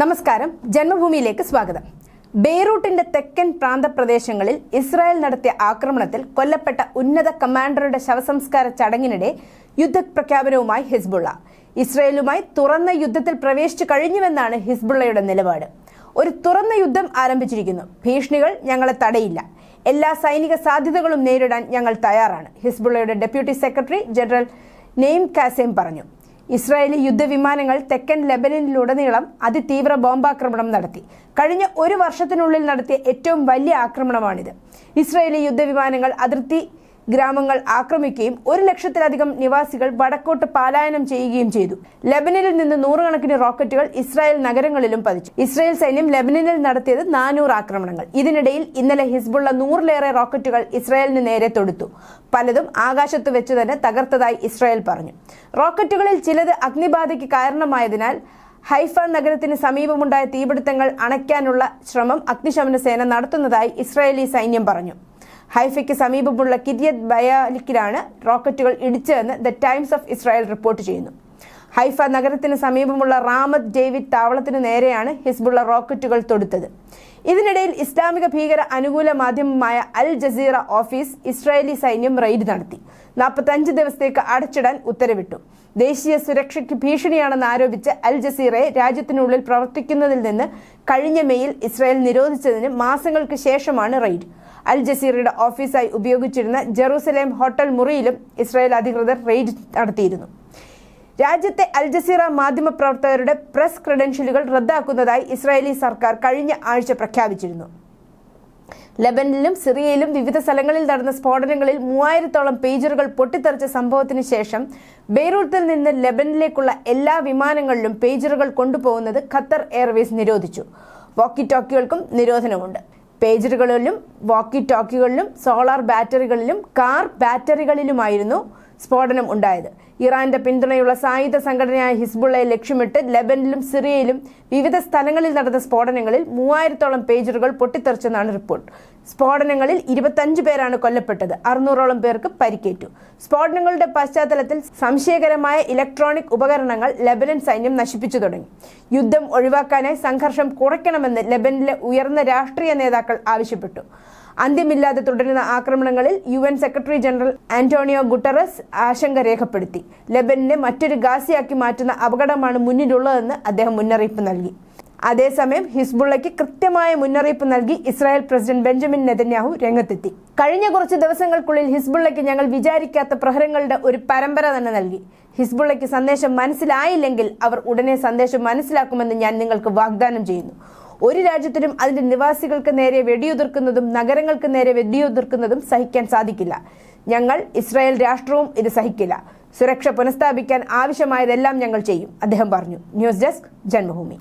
നമസ്കാരം. ജന്മഭൂമിയിലേക്ക് സ്വാഗതം. ബെയ്റൂട്ടിന്റെ തെക്കൻ പ്രാന്തപ്രദേശങ്ങളിൽ ഇസ്രായേൽ നടത്തിയ ആക്രമണത്തിൽ കൊല്ലപ്പെട്ട ഉന്നത കമാൻഡറുടെ ശവസംസ്കാര ചടങ്ങിനിടെ യുദ്ധ പ്രഖ്യാപനവുമായി ഹിസ്ബുള്ള. ഇസ്രായേലുമായി തുറന്ന യുദ്ധത്തിൽ പ്രവേശിച്ചു കഴിഞ്ഞുവെന്നാണ് ഹിസ്ബുള്ളയുടെ നിലപാട്. ഒരു തുറന്ന യുദ്ധം ആരംഭിച്ചിരിക്കുന്നു. ഭീഷണികൾ ഞങ്ങളെ തടയില്ല. എല്ലാ സൈനിക സാധ്യതകളും നേരിടാൻ ഞങ്ങൾ തയ്യാറാണ് ഹിസ്ബുള്ളയുടെ deputy secretary general Naim Qassem പറഞ്ഞു. ഇസ്രായേലി യുദ്ധവിമാനങ്ങൾ തെക്കൻ ലെബനനിലുടനീളം അതിതീവ്ര ബോംബാക്രമണം നടത്തി. കഴിഞ്ഞ ഒരു വർഷത്തിനുള്ളിൽ നടത്തിയ ഏറ്റവും വലിയ ആക്രമണമാണിത്. ഇസ്രായേലി യുദ്ധവിമാനങ്ങൾ അതിർത്തി ഗ്രാമങ്ങൾ ആക്രമിക്കുകയും ഒരു ലക്ഷത്തിലധികം നിവാസികൾ വടക്കോട്ട് പലായനം ചെയ്യുകയും ചെയ്തു. ലെബനനിൽ നിന്ന് നൂറുകണക്കിന് റോക്കറ്റുകൾ ഇസ്രായേൽ നഗരങ്ങളിലും പതിച്ചു. ഇസ്രായേൽ സൈന്യം ലെബനനിൽ നടത്തിയത് നാനൂറ് ആക്രമണങ്ങൾ. ഇതിനിടയിൽ ഇന്നലെ ഹിസ്ബുള്ള നൂറിലേറെ റോക്കറ്റുകൾ ഇസ്രായേലിന് നേരെ തൊടുത്തു. പലതും ആകാശത്ത് വെച്ച് തന്നെ തകർത്തതായി ഇസ്രായേൽ പറഞ്ഞു. റോക്കറ്റുകളിൽ ചിലത് അഗ്നിബാധയ്ക്ക് കാരണമായതിനാൽ ഹൈഫ നഗരത്തിന് സമീപമുണ്ടായ തീപിടുത്തങ്ങൾ അണയ്ക്കാനുള്ള ശ്രമം അഗ്നിശമന സേന നടത്തുന്നതായി ഇസ്രായേലി സൈന്യം പറഞ്ഞു. ഹൈഫയ്ക്ക് സമീപമുള്ള കിരിയത് ബയാലിക്കിലാണ് റോക്കറ്റുകൾ ഇടിച്ചതെന്ന് the Times of Israel report ചെയ്യുന്നു. ഹൈഫ നഗരത്തിന് സമീപമുള്ള റാമത്ത് ഡേവിഡ് താവളത്തിനു നേരെയാണ് ഹിസ്ബുള്ള റോക്കറ്റുകൾ തൊടുത്തത്. ഇതിനിടയിൽ ഇസ്ലാമിക ഭീകര അനുകൂല മാധ്യമമായ അൽ ജസീറ ഓഫീസ് ഇസ്രായേലി സൈന്യം റെയ്ഡ് നടത്തി. നാൽപ്പത്തഞ്ച് ദിവസത്തേക്ക് അടച്ചിടാൻ ഉത്തരവിട്ടു. ദേശീയ സുരക്ഷയ്ക്ക് ഭീഷണിയാണെന്ന് ആരോപിച്ച് അൽ ജസീറയെ രാജ്യത്തിനുള്ളിൽ പ്രവർത്തിക്കുന്നതിൽ നിന്ന് കഴിഞ്ഞ മെയിൽ ഇസ്രായേൽ നിരോധിച്ചതിന് മാസങ്ങൾക്ക് ശേഷമാണ് റെയ്ഡ്. അൽ ജസീറയുടെ ഓഫീസായി ഉപയോഗിച്ചിരുന്ന ജെറൂസലേം ഹോട്ടൽ മുറിയിലും ഇസ്രായേൽ അധികൃതർ റെയ്ഡ് നടത്തിയിരുന്നു. രാജ്യത്തെ അൽ ജസീറ മാധ്യമപ്രവർത്തകരുടെ പ്രസ് ക്രെഡൻഷ്യലുകൾ റദ്ദാക്കുന്നതായി ഇസ്രായേലി സർക്കാർ കഴിഞ്ഞ ആഴ്ച പ്രഖ്യാപിച്ചിരുന്നു. ലബനിലും സിറിയയിലും വിവിധ സ്ഥലങ്ങളിൽ നടന്ന സ്ഫോടനങ്ങളിൽ മൂവായിരത്തോളം പേജറുകൾ പൊട്ടിത്തെറിച്ച സംഭവത്തിന് ശേഷം ബെയ്റൂട്ടിൽ നിന്ന് ലബനിലേക്കുള്ള എല്ലാ വിമാനങ്ങളിലും പേജറുകൾ കൊണ്ടുപോകുന്നത് ഖത്തർ എയർവേസ് നിരോധിച്ചു. വോക്കി ടോക്കികൾക്കും നിരോധനമുണ്ട്. പേജറുകളിലും വോക്കി ടോക്കികളിലും സോളാർ ബാറ്ററികളിലും കാർ ബാറ്ററികളിലുമായിരുന്നു സ്ഫോടനം ഉണ്ടായത്. ഇറാന്റെ പിന്തുണയുള്ള സായുധ സംഘടനയായ ഹിസ്ബുള്ളയെ ലക്ഷ്യമിട്ട് ലെബനിലും സിറിയയിലും വിവിധ സ്ഥലങ്ങളിൽ നടന്ന സ്ഫോടനങ്ങളിൽ മൂവായിരത്തോളം പേജറുകൾ പൊട്ടിത്തെറിച്ചെന്നാണ് റിപ്പോർട്ട്. സ്ഫോടനങ്ങളിൽ ഇരുപത്തഞ്ച് പേരാണ് കൊല്ലപ്പെട്ടത്. അറുന്നൂറോളം പേർക്ക് പരിക്കേറ്റു. സ്ഫോടനങ്ങളുടെ പശ്ചാത്തലത്തിൽ സംശയകരമായ ഇലക്ട്രോണിക് ഉപകരണങ്ങൾ ലെബനൻ സൈന്യം നശിപ്പിച്ചു തുടങ്ങി. യുദ്ധം ഒഴിവാക്കാനായി സംഘർഷം കുറയ്ക്കണമെന്ന് ലെബനിലെ ഉയർന്ന രാഷ്ട്രീയ നേതാക്കൾ ആവശ്യപ്പെട്ടു. അന്ത്യമില്ലാതെ തുടരുന്ന ആക്രമണങ്ങളിൽ U N secretary general Antonio Guterres ആശങ്ക രേഖപ്പെടുത്തി. ലെബനിനെ മറ്റൊരു ഗാസിയാക്കി മാറ്റുന്ന അപകടമാണ് മുന്നിലുള്ളതെന്ന് അദ്ദേഹം മുന്നറിയിപ്പ് നൽകി. അതേസമയം ഹിസ്ബുള്ളയ്ക്ക് കൃത്യമായ മുന്നറിയിപ്പ് നൽകി ഇസ്രായേൽ പ്രസിഡന്റ് ബെഞ്ചമിൻ നെതന്യാഹു രംഗത്തെത്തി. കഴിഞ്ഞ കുറച്ച് ദിവസങ്ങൾക്കുള്ളിൽ ഹിസ്ബുള്ളയ്ക്ക് ഞങ്ങൾ വിചാരിക്കാത്ത പ്രഹരങ്ങളുടെ ഒരു പരമ്പര തന്നെ നൽകി. ഹിസ്ബുള്ളയ്ക്ക് സന്ദേശം മനസ്സിലായില്ലെങ്കിൽ അവർ ഉടനെ സന്ദേശം മനസ്സിലാക്കുമെന്ന് ഞാൻ നിങ്ങൾക്ക് വാഗ്ദാനം ചെയ്യുന്നു. ഒരു രാജ്യത്തിനും അതിന്റെ നിവാസികൾക്ക് നേരെ വെടിയുതിർക്കുന്നതും നഗരങ്ങൾക്ക് നേരെ വെടിയുതിർക്കുന്നതും സഹിക്കാൻ സാധിക്കില്ല. ഞങ്ങൾ ഇസ്രായേൽ രാഷ്ട്രവും ഇത് സഹിക്കില്ല. സുരക്ഷ പുനഃസ്ഥാപിക്കാൻ ആവശ്യമായതെല്ലാം ഞങ്ങൾ ചെയ്യും അദ്ദേഹം പറഞ്ഞു. News desk Janmabhumi.